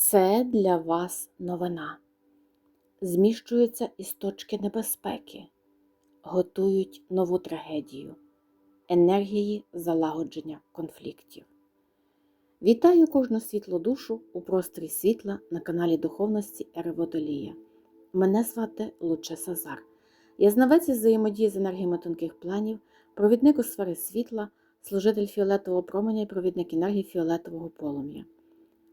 Це для вас новина. Зміщуються із точки небезпеки, готують нову трагедію, енергії залагодження конфліктів. Вітаю кожну світлу душу у просторі світла на каналі Духовності Ереводолія. Мене звати Луче Сазар. Я знавець із взаємодії з енергіями тонких планів, провідник у сфери світла, служитель фіолетового променя і провідник енергії фіолетового полум'я.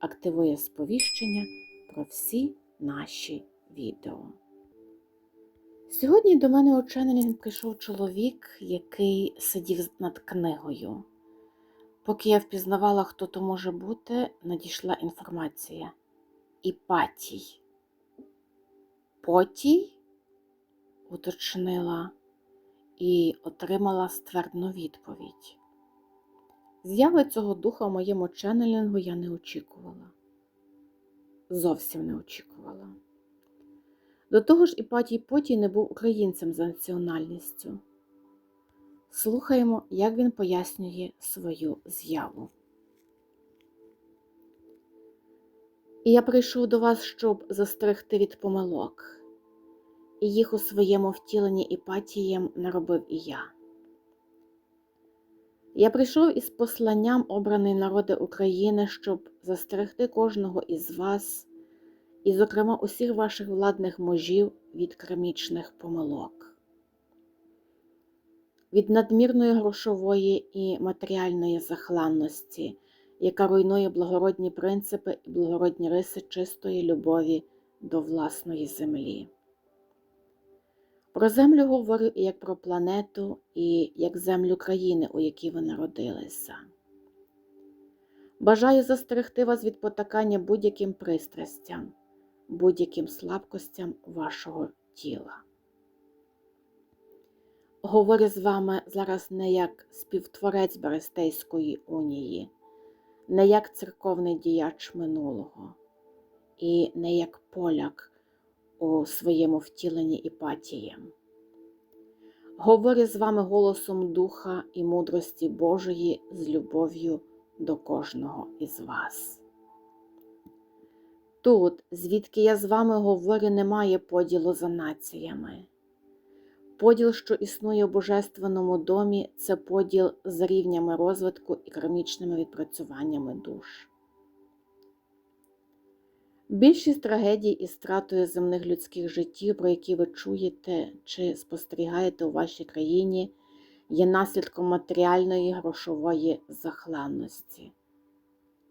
активує сповіщення про всі наші відео. Сьогодні до мене у ченелінг прийшов чоловік, який сидів над книгою. Поки я впізнавала, хто то може бути, надійшла інформація. Іпатій. Потій, уточнила і отримала ствердну відповідь. З'яви цього духа в моєму ченнелінгу я не очікувала. Зовсім не очікувала. До того ж, Іпатій Потій не був українцем за національністю. Слухаємо, як він пояснює свою з'яву. І я прийшов до вас, щоб застерегти від помилок, і їх у своєму втіленні іпатієм наробив і я. Я прийшов із посланням обраний народи України, щоб застерегти кожного із вас, і, зокрема, усіх ваших владних можів від кремічних помилок, від надмірної грошової і матеріальної захланності, яка руйнує благородні принципи і благородні риси чистої любові до власної землі. Про землю говорю і як про планету, і як землю країни, у якій ви народилися. Бажаю застерегти вас від потакання будь-яким пристрастям, будь-яким слабкостям вашого тіла. Говорю з вами зараз не як співтворець Берестейської унії, не як церковний діяч минулого, і не як поляк у своєму втіленні іпатієм. Говорю з вами голосом Духа і мудрості Божої з любов'ю до кожного із вас. Тут, звідки я з вами говорю, немає поділу за націями. Поділ, що існує в Божественному домі, це поділ з рівнями розвитку і кармічними відпрацюваннями душ. Більшість трагедій і стратою земних людських життів, про які ви чуєте чи спостерігаєте у вашій країні, є наслідком матеріальної грошової захланності,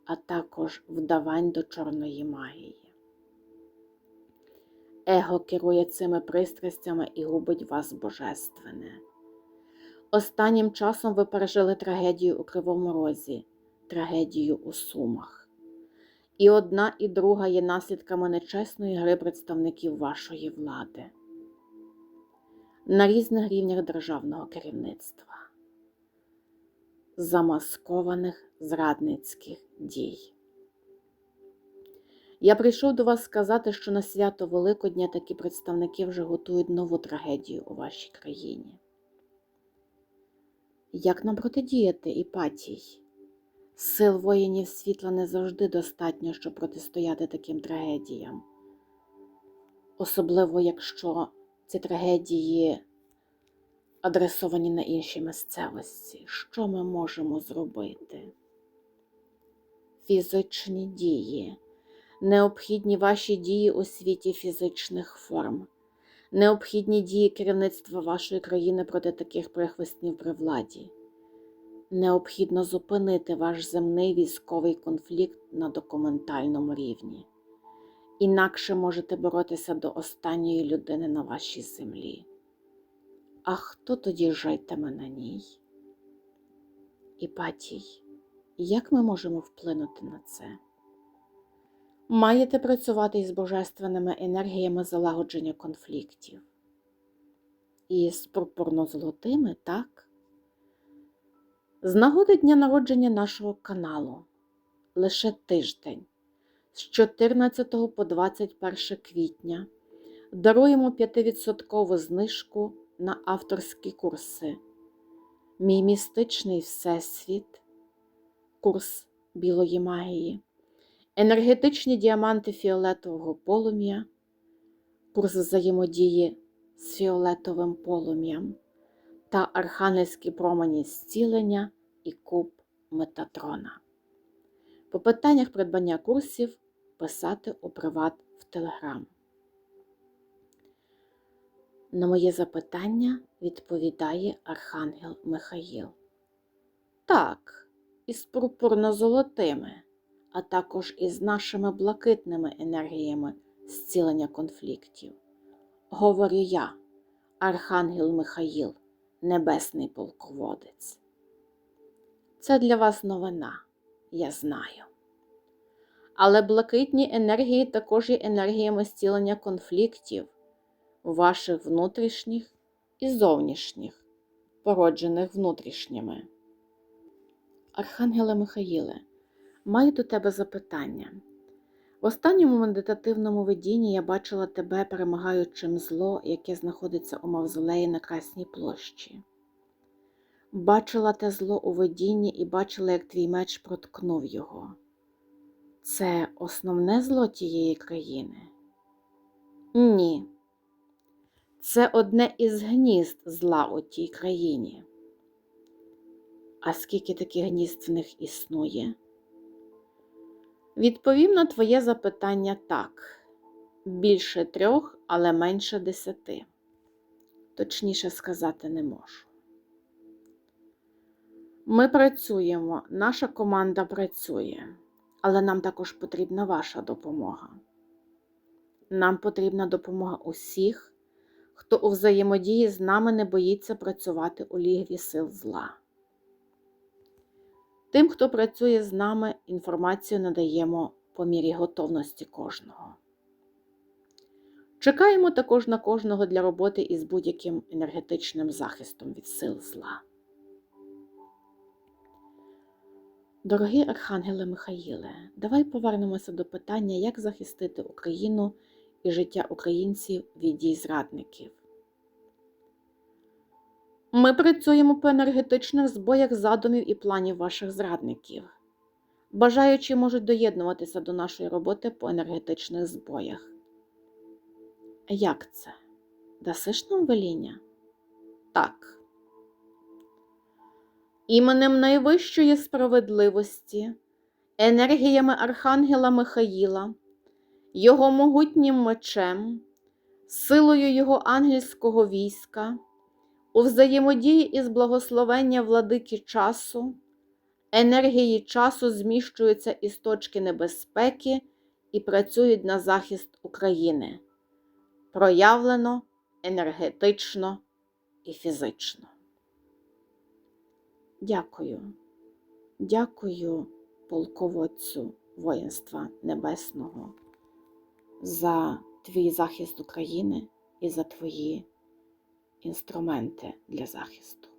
а також вдавань до чорної магії. Его керує цими пристрастями і губить вас божественне. Останнім часом ви пережили трагедію у Кривому Розі, трагедію у Сумах. І одна і друга є наслідками нечесної гри представників вашої влади на різних рівнях державного керівництва, замаскованих зрадницьких дій. Я прийшов до вас сказати, що на свято Великодня такі представники вже готують нову трагедію у вашій країні. Як нам протидіяти іпатій? Сил воїнів світла не завжди достатньо, щоб протистояти таким трагедіям. Особливо, якщо ці трагедії адресовані на іншій місцевості. Що ми можемо зробити? Фізичні дії, необхідні ваші дії у світі фізичних форм, необхідні дії керівництва вашої країни проти таких прихвостнів при владі необхідно зупинити ваш земний військовий конфлікт на документальному рівні. Інакше можете боротися до останньої людини на вашій землі. А хто тоді житиме на ній? Іпатій, як ми можемо вплинути на це? Маєте працювати із божественними енергіями залагодження конфліктів. І з пурпурно-золотими, так? З нагоди дня народження нашого каналу. Лише тиждень. З 14 по 21 квітня даруємо 5% знижку на авторські курси. Мій містичний всесвіт, курс білої магії, енергетичні діаманти фіолетового полум'я, курс взаємодії з фіолетовим полум'ям та архангельські промені зцілення і куб Метатрона. По питаннях придбання курсів писати у приват в Телеграм. На моє запитання відповідає Архангел Михаїл. Так, із пурпурно-золотими, а також із нашими блакитними енергіями зцілення конфліктів. Говорю я, Архангел Михаїл, небесний полководець. Це для вас новина, я знаю. Але блакитні енергії також є енергіями зцілення конфліктів, ваших внутрішніх і зовнішніх, породжених внутрішніми. Архангеле Михаїле, маю до тебе запитання. В останньому медитативному видінні я бачила тебе перемагаючим зло, яке знаходиться у мавзолеї на Красній площі. Бачила те зло у видінні і бачила, як твій меч проткнув його. Це основне зло тієї країни? Ні. Це одне із гнізд зла у тій країні. А скільки таких гнізд в них існує? Відповім на твоє запитання так: більше трьох, але менше десяти. Точніше сказати не можу. Ми працюємо, наша команда працює, але нам також потрібна ваша допомога. Нам потрібна допомога усіх, хто у взаємодії з нами не боїться працювати у лігві сил зла. Тим, хто працює з нами, інформацію надаємо по мірі готовності кожного. Чекаємо також на кожного для роботи із будь-яким енергетичним захистом від сил зла. Дорогий Архангеле Михаїле, давай повернемося до питання, як захистити Україну і життя українців від дій зрадників. Ми працюємо по енергетичних збоях задумів і планів ваших зрадників. Бажаючі можуть доєднуватися до нашої роботи по енергетичних збоях. Як це? Дасиш нам веління? Так. Іменем найвищої справедливості, енергіями Архангела Михаїла, його могутнім мечем, силою його ангельського війська, у взаємодії із благословення владики часу, енергії часу зміщуються із точки небезпеки і працюють на захист України. Проявлено енергетично і фізично. Дякую, дякую полководцю воїнства Небесного за твій захист України і за твої інструменти для захисту.